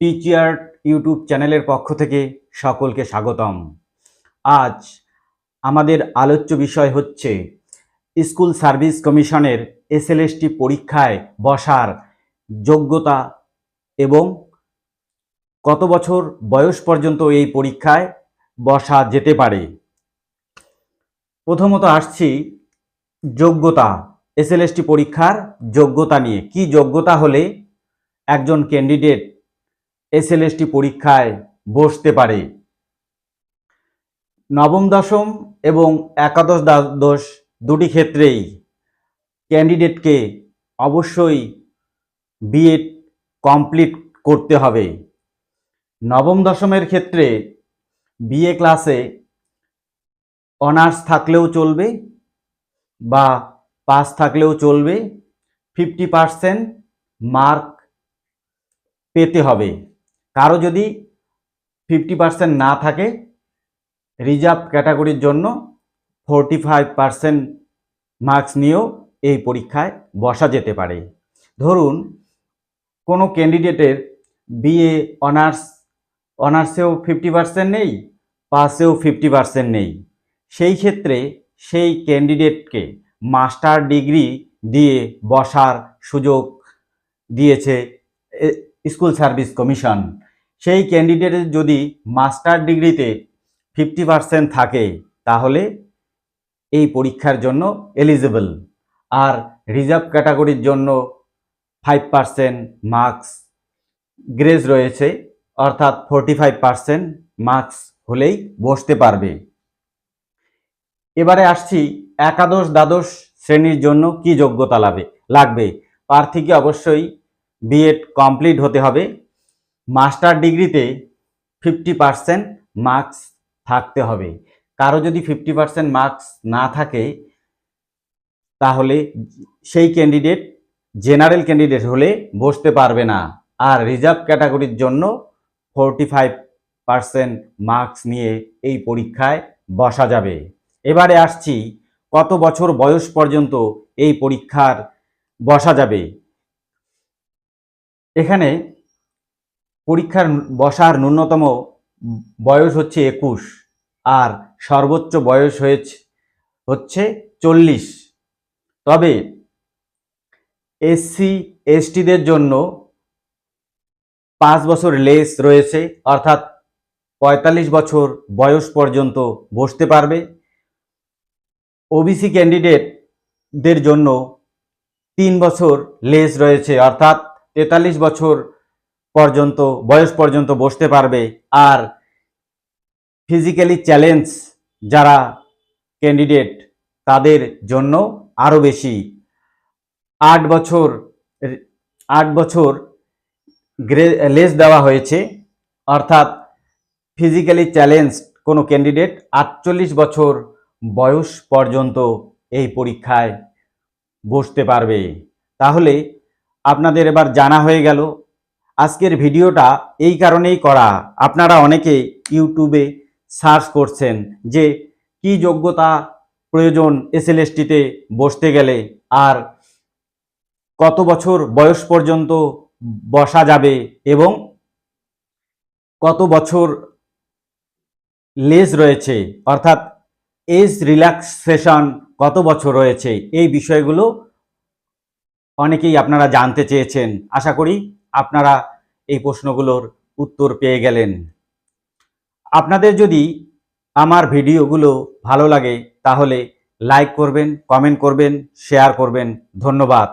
টিচিয়ার YouTube চ্যানেলের পক্ষ থেকে সকলকে স্বাগতম। আজ আমাদের আলোচ্য বিষয় হচ্ছে স্কুল সার্ভিস কমিশনের এসএলএসটি পরীক্ষায় বসার যোগ্যতা এবং কত বছর বয়স পর্যন্ত এই পরীক্ষায় বসা যেতে পারে। প্রথমত আসছি যোগ্যতা, এসএলএসটি পরীক্ষার যোগ্যতা নিয়ে। কি যোগ্যতা হলে একজন ক্যান্ডিডেট এসএলএসটি পরীক্ষায় বসতে পারে। নবম দশম এবং একাদশ দ্বাদশ দুটি ক্ষেত্রেই ক্যান্ডিডেটকে অবশ্যই বিএড কমপ্লিট করতে হবে। নবম দশমের ক্ষেত্রে বিএ ক্লাসে অনার্স থাকলেও চলবে বা পাস থাকলেও চলবে। ফিফটি পারসেন্ট মার্ক পেতে হবে। কারও যদি ফিফটি পারসেন্ট না থাকে রিজার্ভ ক্যাটাগরির জন্য ফোরটি ফাইভ পারসেন্ট মার্কস নিয়েও এই পরীক্ষায় বসা যেতে পারে। ধরুন, কোনো ক্যান্ডিডেটের বিএ অনার্স অনার্সেও ফিফটি পারসেন্ট নেই পাসেও ফিফটি পারসেন্ট নেই। সেই ক্ষেত্রে সেই ক্যান্ডিডেটকে মাস্টার ডিগ্রি দিয়ে বসার সুযোগ দিয়েছে স্কুল সার্ভিস কমিশন। সেই ক্যান্ডিডেটের যদি মাস্টার ডিগ্রিতে ফিফটি পারসেন্ট থাকে, তাহলে এই পরীক্ষার জন্য এলিজিবল আর রিজার্ভ ক্যাটাগরির জন্য ফাইভ পারসেন্ট মার্কস গ্রেজ রয়েছে, অর্থাৎ ফোরটি ফাইভ পারসেন্ট মার্কস হলেই বসতে পারবে। এবারে আসছি একাদশ দ্বাদশ শ্রেণির জন্য কি যোগ্যতা লাভে লাগবে? প্রার্থীকে অবশ্যই বিএড কমপ্লিট হতে হবে। মাস্টার ডিগ্রিতে ফিফটি পারসেন্ট মার্কস থাকতে হবে। কারও যদি ফিফটি পারসেন্ট মার্কস না থাকে, তাহলে সেই ক্যান্ডিডেট জেনারেল ক্যান্ডিডেট হলে বসতে পারবে না। আর রিজার্ভ ক্যাটাগরির জন্য ফোরটি ফাইভ পারসেন্ট মার্কস নিয়ে এই পরীক্ষায় বসা যাবে। এবারে আসছি, কত বছর বয়স পর্যন্ত এই পরীক্ষার বসা যাবে? এখানে পরীক্ষার বসার ন্যূনতম বয়স হচ্ছে একুশ আর সর্বোচ্চ বয়স হয়েছে, হচ্ছে চল্লিশ। তবে এসসি, এসটিদের জন্য পাঁচ বছর লেস রয়েছে, অর্থাৎ পঁয়তাল্লিশ বছর বয়স পর্যন্ত বসতে পারবে। ওবিসি ক্যান্ডিডেটদের জন্য তিন বছর লেস রয়েছে, অর্থাৎ তেতাল্লিশ বছর পর্যন্ত, বয়স পর্যন্ত বসতে পারবে। আর ফিজিক্যালি চ্যালেঞ্জ যারা ক্যান্ডিডেট তাদের জন্য আরও বেশি। আট বছর আট বছর গ্রে লেস দেওয়া হয়েছে। অর্থাৎ ফিজিক্যালি চ্যালেঞ্জ কোনো ক্যান্ডিডেট আটচল্লিশ বছর বয়স পর্যন্ত এই পরীক্ষায় বসতে পারবে। তাহলে আপনাদের এবার জানা হয়ে গেল। আজকের ভিডিওটা এই কারণেই করা। আপনারা অনেকে ইউটিউবে সার্চ করছেন যে কি যোগ্যতা প্রয়োজন এসএলএসটিতে বসতে গেলে আর কত বছর বয়স পর্যন্ত বসা যাবে এবং কত বছর লেজ রয়েছে, অর্থাৎ এজ রিল্যাক্সেশন কত বছর রয়েছে, এই বিষয়গুলো অনেকেই আপনারা জানতে চেয়েছেন। আশা করি আপনারা এই প্রশ্নগুলোর উত্তর পেয়ে গেলেন। আপনাদের যদি আমার ভিডিওগুলো ভালো লাগে তাহলে লাইক করবেন, কমেন্ট করবেন, শেয়ার করবেন। ধন্যবাদ।